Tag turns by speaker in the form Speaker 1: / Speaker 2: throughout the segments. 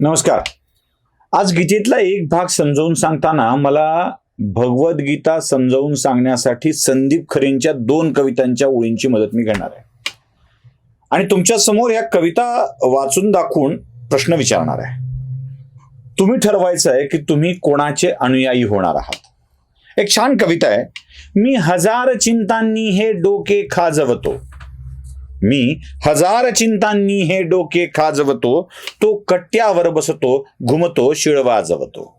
Speaker 1: नमस्कार. आज गीतेतला एक भाग समजावून सांगताना मला भगवद्गीता समजावून सांगण्यासाठी संदीप खरेंच्या दोन कवितांच्या ओळींची मदत मी घेणार आहे. आणि तुमच्यासमोर या कविता वाचून दाखवून प्रश्न विचारणार आहे. तुम्ही ठरवायचं आहे की तुम्ही कोणाचे अनुयायी होणार आहात. एक छान कविता आहे. मी हजार चिंतांनी हे डोके खाजवतो. मी हजार चिंतांनी हे डोके खाजवतो तो कट्ट्यावर बसतो घुमतो शिळ वाजवतो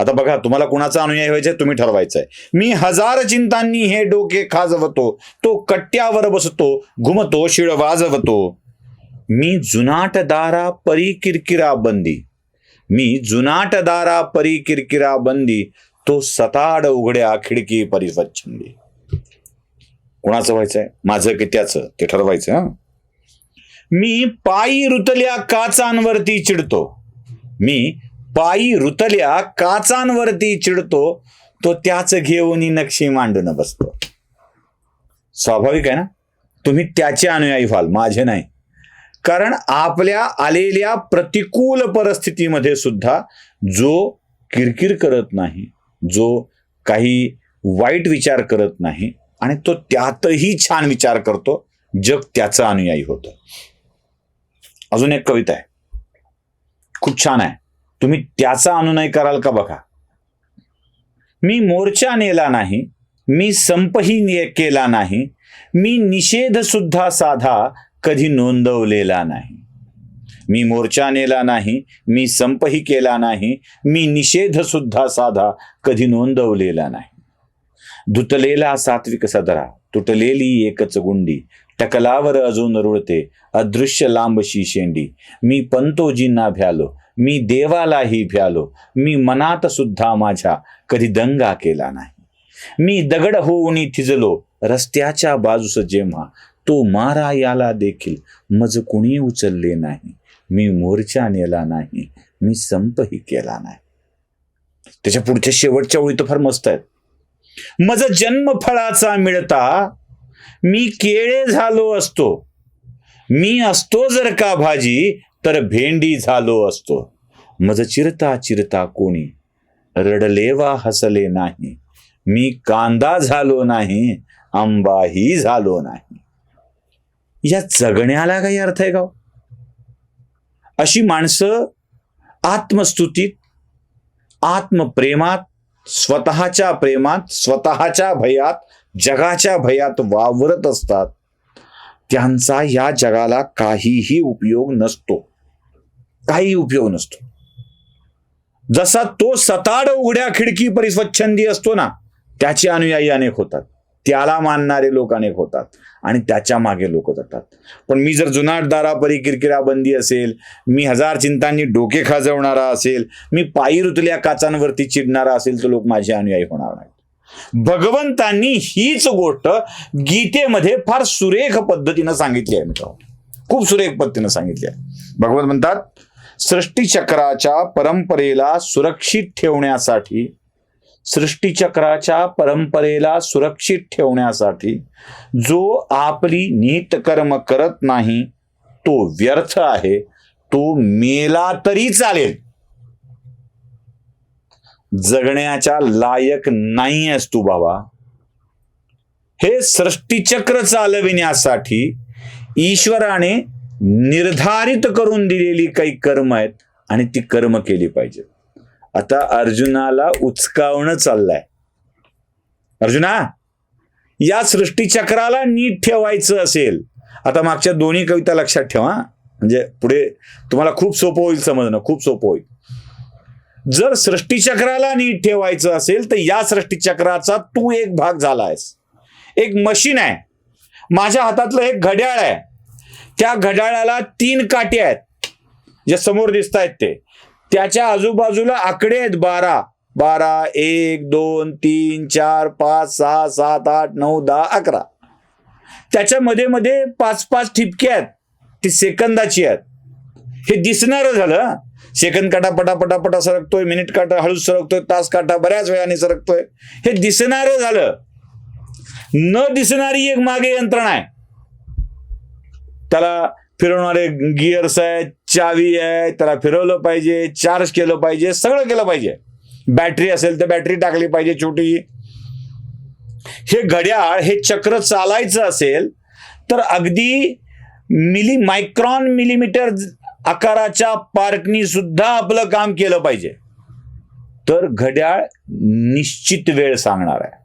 Speaker 1: आता बघा तुम्हाला कुणाचा अनुयायी व्हायचा तुम्ही ठरवायचंय मी हजार चिंतांनी हे डोके खाजवतो तो कट्ट्यावर बसतो घुमतो शिळ वाजवतो मी जुनाट दारा परी किरकिरा बंदी. मी जुनाट दारा परी किरकिरा बंदी तो सताड उघड्या खिडकी परिस्वच्छंदी कोणाचं व्हायचंय? माझं की त्याचं? ते ठरवायचं हा. मी पायी रुतल्या काचांवरती चिडतो. मी पायी रुतल्या काचांवरती चिडतो तो त्याच घेऊन नक्षी मांडून बसतो. स्वाभाविक आहे ना? तुम्ही त्याचे अनुयायी व्हाल माझे नाही. कारण आपल्या आलेल्या प्रतिकूल परिस्थितीमध्ये सुद्धा जो किरकिर करत नाही जो काही वाईट विचार करत नाही आणि तो त्यातही छान विचार करतो जग त्याचा अनुयायी होतं. अजून एक कविता आहे. खूप छान आहे. तुम्ही त्याचा अनुनय कराल का बघा? मी मोर्चा नेला नाही मी संपही केला नाही मी निषेध सुद्धा साधा कधी नोंदवलेला नाही. मी मोर्चा नेला नाही मी संपही केला नाही मी निषेध सुद्धा साधा कधी नोंदवलेला नाही. धुतलेला सात्विक सदरा तुटलेली एकच गुंडी टकलावर अजून रुळते अदृश्य लांबशी शेंडी. मी पंतोजींना भ्यालो मी देवालाही भ्यालो मी मनात सुद्धा माझ्या कधी दंगा केला नाही. मी दगड होऊन थिजलो रस्त्याच्या बाजूस जेव्हा तो मारा याला देखील मज कुणी उचलले नाही. मी मोर्चा नेला नाही मी संपही केला नाही. त्याच्या पुढच्या शेवटच्या ओळी तर फार मस्त आहेत. मज जन्म फळाचा मिळता मी केळे झालो असतो. मी असतो जर का भाजी तर भेंडी झालो असतो. मज चिरता चिरता कोणी रडले वा हसले नाही. मी कांदा झालो नाही आंबाही झालो नाही. या जगण्याला काही अर्थ आहे का हो? अशी माणसं आत्मस्तुतीत आत्मप्रेमात स्वतःच्या प्रेमात स्वतःच्या भयात जगाच्या भयात वावरत असतात. त्यांचा या जगाला काहीही उपयोग नसतो. काही उपयोग नसतो. जसा तो सताड उघड्या खिडकी परिस्वच्छंदी असतो ना त्याचे अनुयायी अनेक होतात. त्याला मानणारे लोक अनेक होतात आणि त्याच्यामागे लोक जातात. पण मी जर जुनाट दारापरी किरकिरा बंदी असेल मी हजार चिंतांनी डोके खाजवणारा असेल मी पायी रुतल्या काचांवरती चिडणारा असेल तर लोक माझे अनुयायी होणार नाहीत. भगवंतांनी हीच गोष्ट गीतेमध्ये फार सुरेख पद्धतीनं सांगितली आहे मित्रांनो. खूप सुरेख पद्धतीनं सांगितली आहे. भगवंत म्हणतात सृष्टीचक्राच्या परंपरेला सुरक्षित ठेवण्यासाठी सृष्टीचक्राच्या परंपरेला सुरक्षित ठेवण्यासाठी जो आपली नीत कर्म करत नाही तो व्यर्थ आहे तो मेला तरी चालेल. जगण्याच्या लायक नाही आहेस तू बाबा. हे सृष्टीचक्र चालविण्यासाठी ईश्वराने निर्धारित करून दिलेली काही कर्म आहेत आणि ती कर्म केली पाहिजेत. आता अर्जुनाला उचकावणं चाललंय. अर्जुना या सृष्टीचक्राला नीट ठेवायचं असेल. आता मागच्या दोन्ही कविता लक्षात ठेवा म्हणजे पुढे तुम्हाला खूप सोपं होईल समजणं खूप सोपं होईल. जर सृष्टीचक्राला नीट ठेवायचं असेल तर या सृष्टीचक्राचा तू एक भाग झाला आहेस एक मशीन आहे. माझ्या हातातलं एक घड्याळ आहे. त्या घड्याळाला तीन काटे आहेत. जे समोर दिसत आहेत ते. त्याच्या आजूबाजूला आकडे आहेत बारा. बारा एक दोन तीन चार पाच सहा सात आठ नऊ दहा अकरा. त्याच्या मध्ये मध्ये पाच पाच ठिपके आहेत. ती सेकंदाची आहेत. हे दिसणारं झालं सेकंद काटा पटा पटा पटा सरकतोय मिनिट काटा हळूच सरकतोय तास काटा बऱ्याच वेळाने सरकतोय. हे दिसणारं झालं. न दिसणारी एक मागे यंत्रणा आहे. त्याला फिरवणारे गिअर्स आहेत चावी आहे त्याला फिरवलं पाहिजे चार्ज केलं पाहिजे सगळं केलं पाहिजे. बॅटरी असेल तर बॅटरी टाकली पाहिजे छोटी. हे घड्याळ हे चक्र चालायचं असेल तर अगदी मिली मायक्रॉन मिलीमीटर आकाराच्या पार्टनी सुद्धा आपलं काम केलं पाहिजे. तर घड्याळ निश्चित वेळ सांगणार आहे.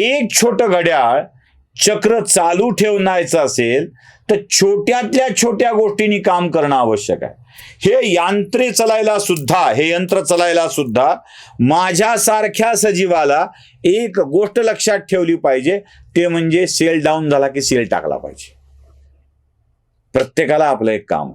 Speaker 1: एक छोटं घड्याळ चक्र चालू ठेवण्याचं असेल तर छोट्यातल्या छोट्या गोष्टींनी काम करणं आवश्यक आहे. हे यांत्रे चलायला सुद्धा हे यंत्र चलायला सुद्धा माझ्यासारख्या सजीवाला एक गोष्ट लक्षात ठेवली पाहिजे ते म्हणजे सेल डाऊन झाला की सेल टाकला पाहिजे. प्रत्येकाला आपलं एक काम.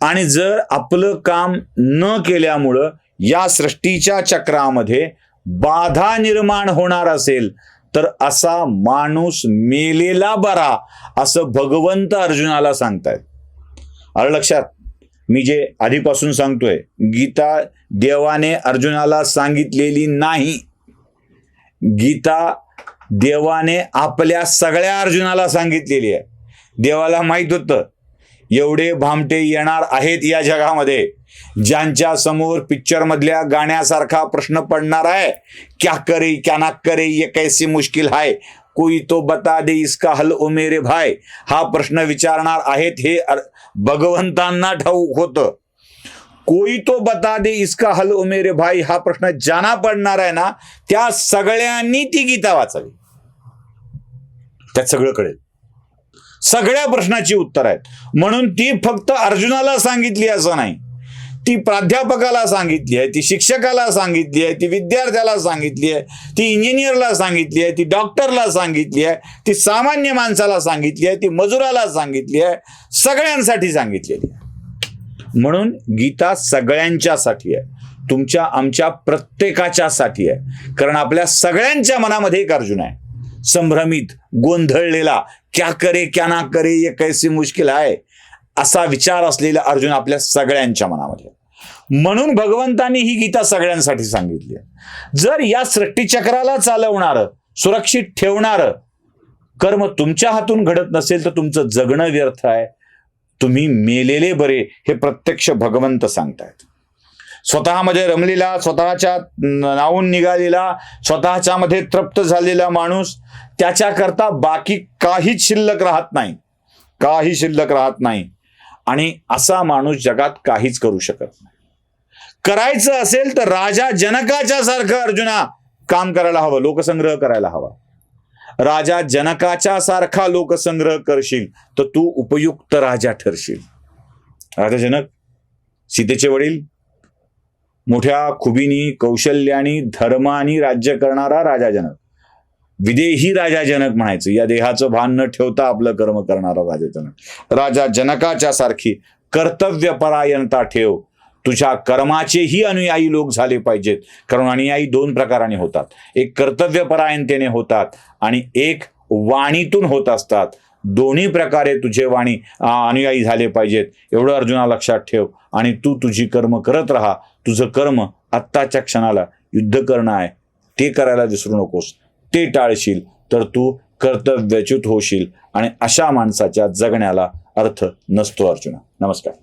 Speaker 1: आणि जर आपलं काम न केल्यामुळं या सृष्टीच्या चक्रामध्ये बाधा निर्माण होणार असेल तर असा माणूस मेलेला बरा असं भगवंत अर्जुनाला सांगतायत. अरे लक्षात मी जे आधीपासून सांगतोय गीता देवाने अर्जुनाला सांगितलेली नाही. गीता देवाने आपल्या सगळ्या अर्जुनाला सांगितलेली आहे. देवाला माहीत होतं एवढे भामटे येणार आहेत या जगामध्ये. ज्यांच्या समोर पिक्चर मधल्या गाण्यासारखा प्रश्न पडणार आहे क्या करे क्या ना करे ये कैसी मुश्किल आहे कोई तो बता दे इसका हल ओ मेरे भाई. हा प्रश्न विचारणार आहेत हे भगवंतांना ठाऊक होतं. कोई तो बता दे इसका हल ओ मेरे भाई. हा प्रश्न ज्यांना पडणार आहे ना त्या सगळ्यांनी ती गीता वाचावी. त्यात सगळं कळेल. सगळ्या प्रश्नाची उत्तर आहेत. म्हणून ती फक्त अर्जुनाला सांगितली असं नाही. ती प्राध्यापकाला सांगितली आहे ती शिक्षकाला सांगितली आहे ती विद्यार्थ्याला सांगितली आहे ती इंजिनियरला सांगितली आहे ती डॉक्टरला सांगितली आहे ती सामान्य माणसाला सांगितली आहे ती मजुराला सांगितली आहे सगळ्यांसाठी सांगितलेली आहे. म्हणून गीता सगळ्यांच्यासाठी आहे. तुमच्या आमच्या प्रत्येकाच्यासाठी आहे. कारण आपल्या सगळ्यांच्या मनामध्ये एक अर्जुन आहे. संभ्रमित गोंधळलेला क्या करे क्या ना करे ये कैसी मुश्किल आहे? असा विचार असलेला अर्जुन आपल्या सगळ्यांच्या मनामध्ये म्हणून भगवंतांनी ही गीता सगळ्यांसाठी सांगितली आहे. जर या सृष्टीचक्राला चालवणारं सुरक्षित ठेवणारं कर्म तुमच्या हातून घडत नसेल तर तुमचं जगणं व्यर्थ आहे. तुम्ही मेलेले बरे हे प्रत्यक्ष भगवंत सांगतायत. स्वतःमध्ये रमलेला स्वतःच्या नावून निघालेला स्वतःच्या मध्ये तृप्त झालेला माणूस त्याच्याकरता बाकी काहीच शिल्लक राहत नाही. काही शिल्लक राहत नाही. आणि असा माणूस जगात काहीच करू शकत नाही. करायचं असेल तर राजा जनकाच्या सारखं अर्जुना काम करायला हवं लोकसंग्रह करायला हवा. राजा जनकाच्या सारखा लोकसंग्रह करशील तर तू उपयुक्त राजा ठरशील. राजा जनक सीतेचे वडील मोठ्या खुबीनी कौशल्यानी धर्मानी राज्य करणारा राजा जनक विदेही राजा जनक म्हणायचं. या देहाचं भान न ठेवता आपलं कर्म करणारा राजा जनक राजा जनकाच्या सारखी कर्तव्यपरायणता ठेव. तुझ्या कर्माचेही अनुयायी लोक झाले पाहिजेत. कारण अनुयायी दोन प्रकाराने होतात. एक कर्तव्यपरायणतेने होतात आणि एक वाणीतून होत असतात. दोन्ही प्रकारे तुझे वाणी अनुयायी झाले पाहिजेत. एवढं अर्जुना लक्षात ठेव. आणि तू तुझी कर्म करत राहा. तुझं कर्म आत्ताच्या क्षणाला युद्ध करणं आहे. ते करायला विसरू नकोस. ते टाळशील तर तू कर्तव्यच्युत होशील आणि अशा माणसाच्या जगण्याला अर्थ नसतो अर्जुना. नमस्कार.